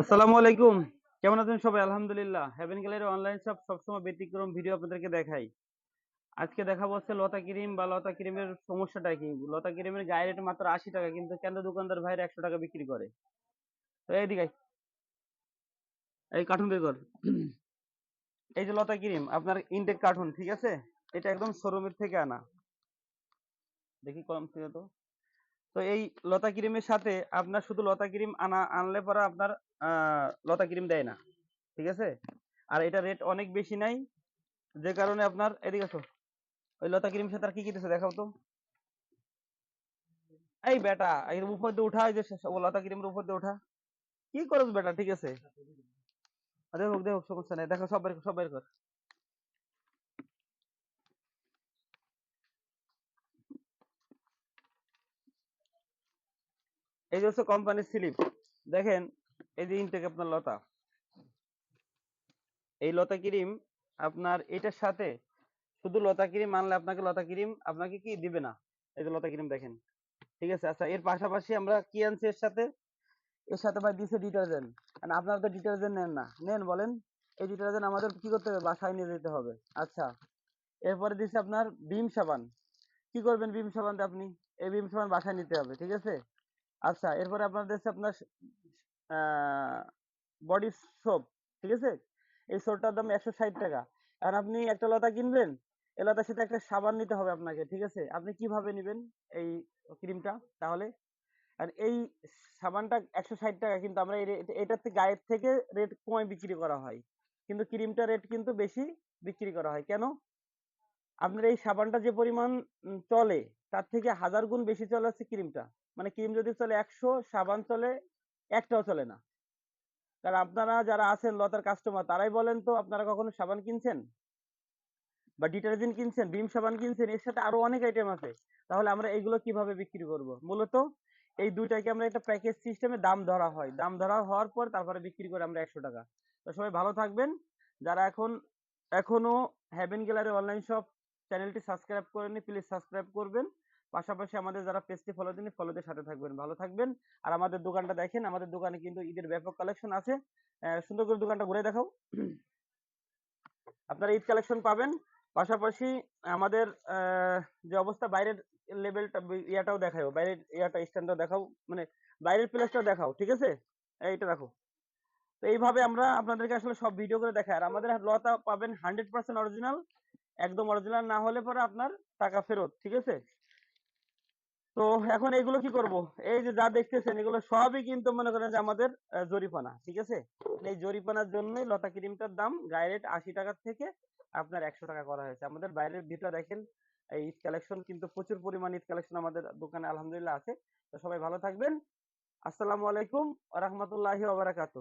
আসসালামু আলাইকুম। কেমন আছেন সবাই? আলহামদুলিল্লাহ। হেভেন গ্যালারি অনলাইন শপ সবসময় ব্যতিক্রম ভিডিও আপনাদেরকে দেখাই। আজকে দেখাবো হচ্ছে লতা ক্রিম বা লতা ক্রিমের সমস্যাটা কি? লতা ক্রিমের গায়ে রেট মাত্র আশি টাকা, কিন্তু কেন দোকানদার ভাইরা একশো টাকা বিক্রি করে? তো এইদিকে। এই কার্টুন বের কর। এই যে লতা ক্রিম, আপনার ইনটেক কার্টুন ঠিক আছে? এটা একদম শোরুমের থেকে আনা। দেখি কলম থেকে তো। তো এই লতা ক্রিমের সাথে আপনার শুধু লতা ক্রিম আনা, আনলে পরে আপনার লতা ক্রিম দেয় না। ঠিক আছে? আর এটা রেট অনেক বেশি নাই। যে কারণে আপনার, এদিকে আসো। ওই লতা ক্রিম সাথে আর কি কি দিছে দেখাও তো। এই বেটা এর উপর দিয়ে উঠা, এই যে লতা ক্রিমের উপর দিয়ে উঠা। কি করছ বেটা, ঠিক আছে? হোক দেখো সমস্যা নাই। দেখো, সব বের সব বের কর। এই যে হচ্ছে কোম্পানির স্লিপ দেখেন এই যে ইনটেক আপনার লতা। এই লতা ক্রিম আপনার এটার সাথে শুধু লতা ক্রিম আনলে আপনাকে লতা ক্রিম আপনাকে কি দিবে না? এই যে লতা ক্রিম দেখেন, ঠিক আছে? আচ্ছা এর পাশাপাশি আমরা কি আনছি এর সাথে? এর সাথে ভাই দিছে ডিটারজেন্ট আর আপনারা তো ডিটারজেন্ট নেন না। নেন, বলেন। এই ডিটারজেন্ট আমাদের কি করতে হবে? বাসায় নিয়ে যেতে হবে। আচ্ছা এরপরে দিছে আপনার ভীম সাবান। কি করবেন ভীম সাবান আপনি? এই ভীম সাবান বাসায় নিতে হবে, ঠিক আছে? আচ্ছা এরপরে আপনার দিচ্ছে আপনার বডি সোপ ঠিক আছে? এই সোপটার দাম একশো ষাট টাকা। আর আপনি একটা লতা কিনবেন এই লতার সাথে একটা সাবান নিতে হবে আপনাকে, ঠিক আছে? আপনি কীভাবে নেবেন এই ক্রিমটা তাহলে? আর এই সাবানটা একশো ষাট টাকা, কিন্তু আমরা থেকে গায়ের থেকে রেট কমে বিক্রি করা হয়। কিন্তু ক্রিমটা রেট কিন্তু বেশি বিক্রি করা হয়। কেন? আপনার এই সাবানটা যে পরিমাণ চলে, তার থেকে হাজার গুণ বেশি চলে হচ্ছে ক্রিমটা। মানে ক্রিম যদি চলে একশো, সাবান চলে একটাও চলে না। কারণ আপনারা যারা আছেন লতার কাস্টমার তারাই বলেন তো, আপনারা কখনো সাবান কিনছেন? বা ডিটারজেন্ট কিনছেন, ভীম সাবান কিনছেন, এর সাথে আরও অনেক আইটেম আছে। তাহলে আমরা এগুলো কীভাবে বিক্রি করব? মূলত এই দুইটাকে আমরা একটা প্যাকেজ সিস্টেমে দাম ধরা হয়। দাম ধরা হওয়ার পর তারপরে বিক্রি করে আমরা একশো টাকা। তো সবাই ভালো থাকবেন। যারা এখন, এখনও হ্যাভেন গ্যালারি অনলাইন শপ চ্যানেলটি সাবস্ক্রাইব করেননি প্লিজ সাবস্ক্রাইব করবেন। পাশাপাশি আমাদের যারা পেজটি ফলো দিন ফলোদের সাথে থাকবেন। ভালো থাকবেন। আর আমাদের দোকানটা দেখেন, আমাদের দোকানে কিন্তু ঈদের ব্যাপক কালেকশন আছে। সুন্দর করে দোকানটা ঘুরে দেখাও। আপনারা ঈদ কালেকশন পাবেন। পাশাপাশি আমাদের যে অবস্থা বাইরের লেভেলটা ইয়াটাও দেখাও বাইরের ইয়াটা স্ট্যান্ডটা দেখাও। মানে বাইরের প্লেসটাও দেখাও, ঠিক আছে? এইটা দেখো। তো এইভাবে আমরা আপনাদেরকে আসলে সব ভিডিও করে দেখাই। আর আমাদের লতা পাবেন হান্ড্রেড পার্সেন্ট অরিজিনাল একদম অরিজিনাল না হলে পরে আপনার টাকা ফেরত, ঠিক আছে? তো এখন এগুলো কি করব? এই যে যা দেখতেছেন, এগুলো সবই কিন্তু মনে করেন যে আমাদের জরিপানা, ঠিক আছে? এই জরিপানার জন্যই লতা ক্রিমটার দাম রেট আশি টাকার থেকে আপনার একশো টাকা করা হয়েছে। আমাদের বাইরের ভিতরে দেখেন, এই ঈদ কালেকশন কিন্তু প্রচুর পরিমাণ ঈদ কালেকশন আমাদের দোকানে আলহামদুলিল্লাহ আছে। তো সবাই ভালো থাকবেন। আসসালামু আলাইকুম রহমতুল্লাহি ওবারাকাতু